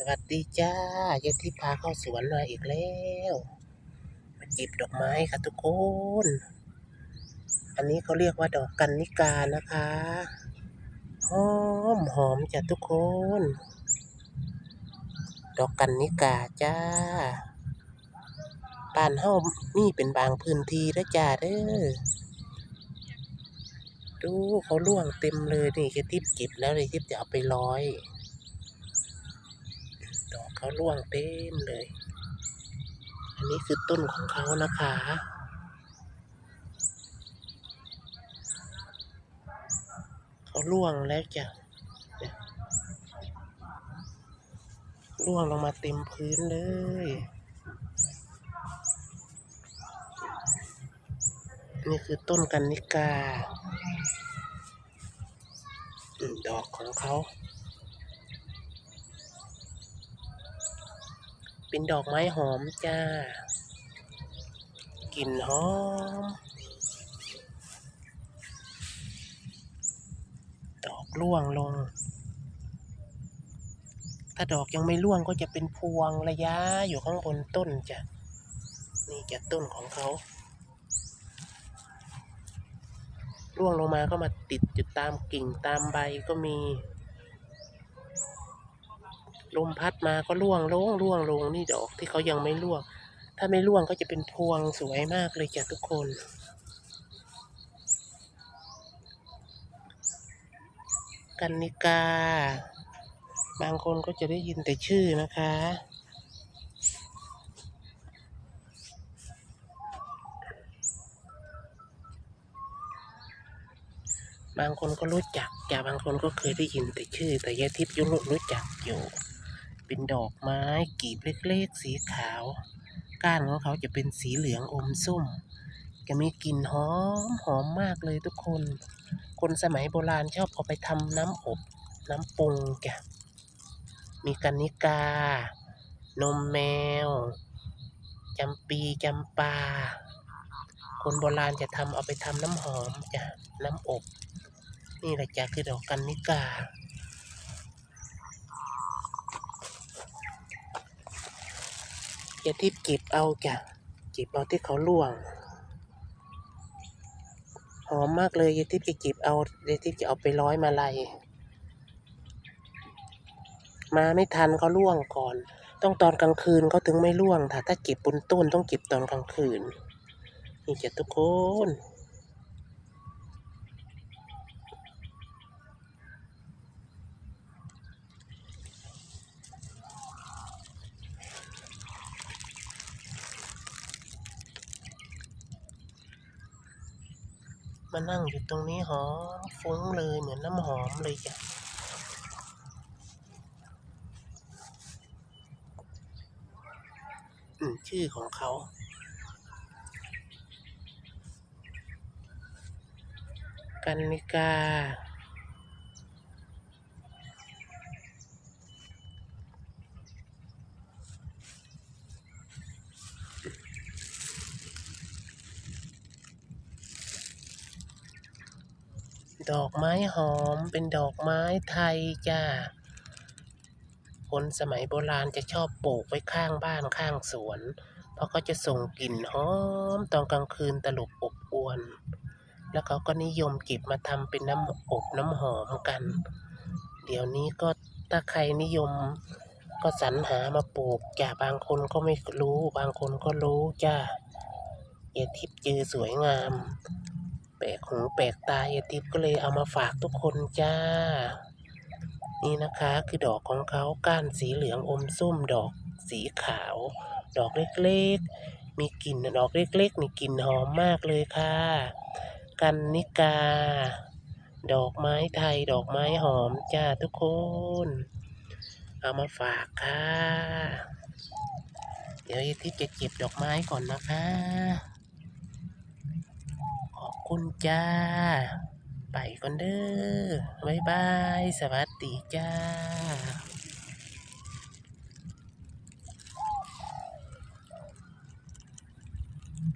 สวัสดีจ้ายายทิพย์พาเข้าสวนมาอีกแล้วมาจิบดอกไม้ค่ะทุกคน อันนี้เขาเรียกว่าดอกกันนิกานะคะหอมหอมจ้ะทุกคน ดอกกันนิกาจ้าบ้านเฮามีเป็นบางพื้นที่แล้วจ้าเด้อดูเขาล่วงเต็มเลยนี่ยายทิพย์เก็บแล้วยายทิพย์จะเอาไปร้อย เขาร่วงเต็มเลย อันนี้คือต้นของเขานะคะเขาร่วงแล้วจ้ะร่วงลงมาเต็มพื้นเลยนี่คือต้นกันนิกา ดอกของเขา เป็นดอกไม้หอมจ้ากลิ่นหอม ดอกร่วงลง ถ้าดอกยังไม่ร่วงก็จะเป็นพวงระยะอยู่ข้างบนต้นจ้ะ นี่จะต้นของเขาร่วงลงมาก็มาติดอยู่ตามกิ่งตามใบก็มี ลมพัดมาก็ร่วงลงร่วงลงนี่ดอกที่เขายังไม่ร่วง ถ้าไม่ร่วงก็จะเป็นพวงสวยมากเลยจ้ะทุกคน กันนิกา บางคนก็จะได้ยินแต่ชื่อนะคะบางคนก็รู้จักจ้ะบางคนก็เคยได้ยินแต่ชื่อ แต่ยายทิพย์ยุรู้จักอยู่ เป็นดอกไม้กีบเล็กๆ สีขาว ก้านของเขาจะเป็นสีเหลืองอมส้ม จะมีกลิ่นหอมหอมมากเลยทุกคน คนสมัยโบราณชอบเอาไปทำน้ำอบ น้ำปรุงแกมีกันนิกา นมแมวจำปีจำปา คนโบราณจะทำเอาไปทำน้ำหอมจ้ะน้ำอบ นี่แหละจ้ะคือดอกกันนิกา อย่าทิพย์เก็บเอาจ้ะเก็บเอาที่เขาล่วง หอมมากเลยยายทิพย์จะเก็บเอายายทิพย์จะเอาไปร้อยมาลัยมาไม่ทันเขาล่วงก่อน ต้องตอนกลางคืนเขาถึงไม่ล่วงถ้าถ้าเก็บบนต้นต้องเก็บตอนกลางคืน นี่จ้ะทุกคน มานั่งอยู่ตรงนี้หอมฟุ้งเลยเหมือนน้ำหอมเลยจ้ะชื่อของเขากันนิกา ดอกไม้หอมเป็นดอกไม้ไทยจ้า คนสมัยโบราณจะชอบปลูกไว้ข้างบ้านข้างสวน เพราะเขาจะส่งกลิ่นหอมตอนกลางคืนตลบอบอวน แล้วเขาก็นิยมเก็บมาทำเป็นน้ำอบน้ำหอมกัน เดี๋ยวนี้ก็ถ้าใครนิยมก็สรรหามาปลูกจ้าบางคนก็ไม่รู้ บางคนก็รู้จ้าเยทิพย์เจอสวยงาม แปลกหูแปลกตาเยทิพย์ก็เลยเอามาฝากทุกคนจ้า นี่นะคะคือดอกของเขาก้านสีเหลืองอมส้มดอกสีขาว ดอกเล็กๆ มีกลิ่นดอกเล็กๆมีกลิ่นหอมมากเลยค่ะ กันนิกา ดอกไม้ไทยดอกไม้หอมจ้าทุกคน เอามาฝากค่ะ เดี๋ยวเยทิพย์จะเก็บดอกไม้ก่อนนะคะ คุณจ้า ไปก่อนเด้อบ๊ายบาย สวัสดีจ้า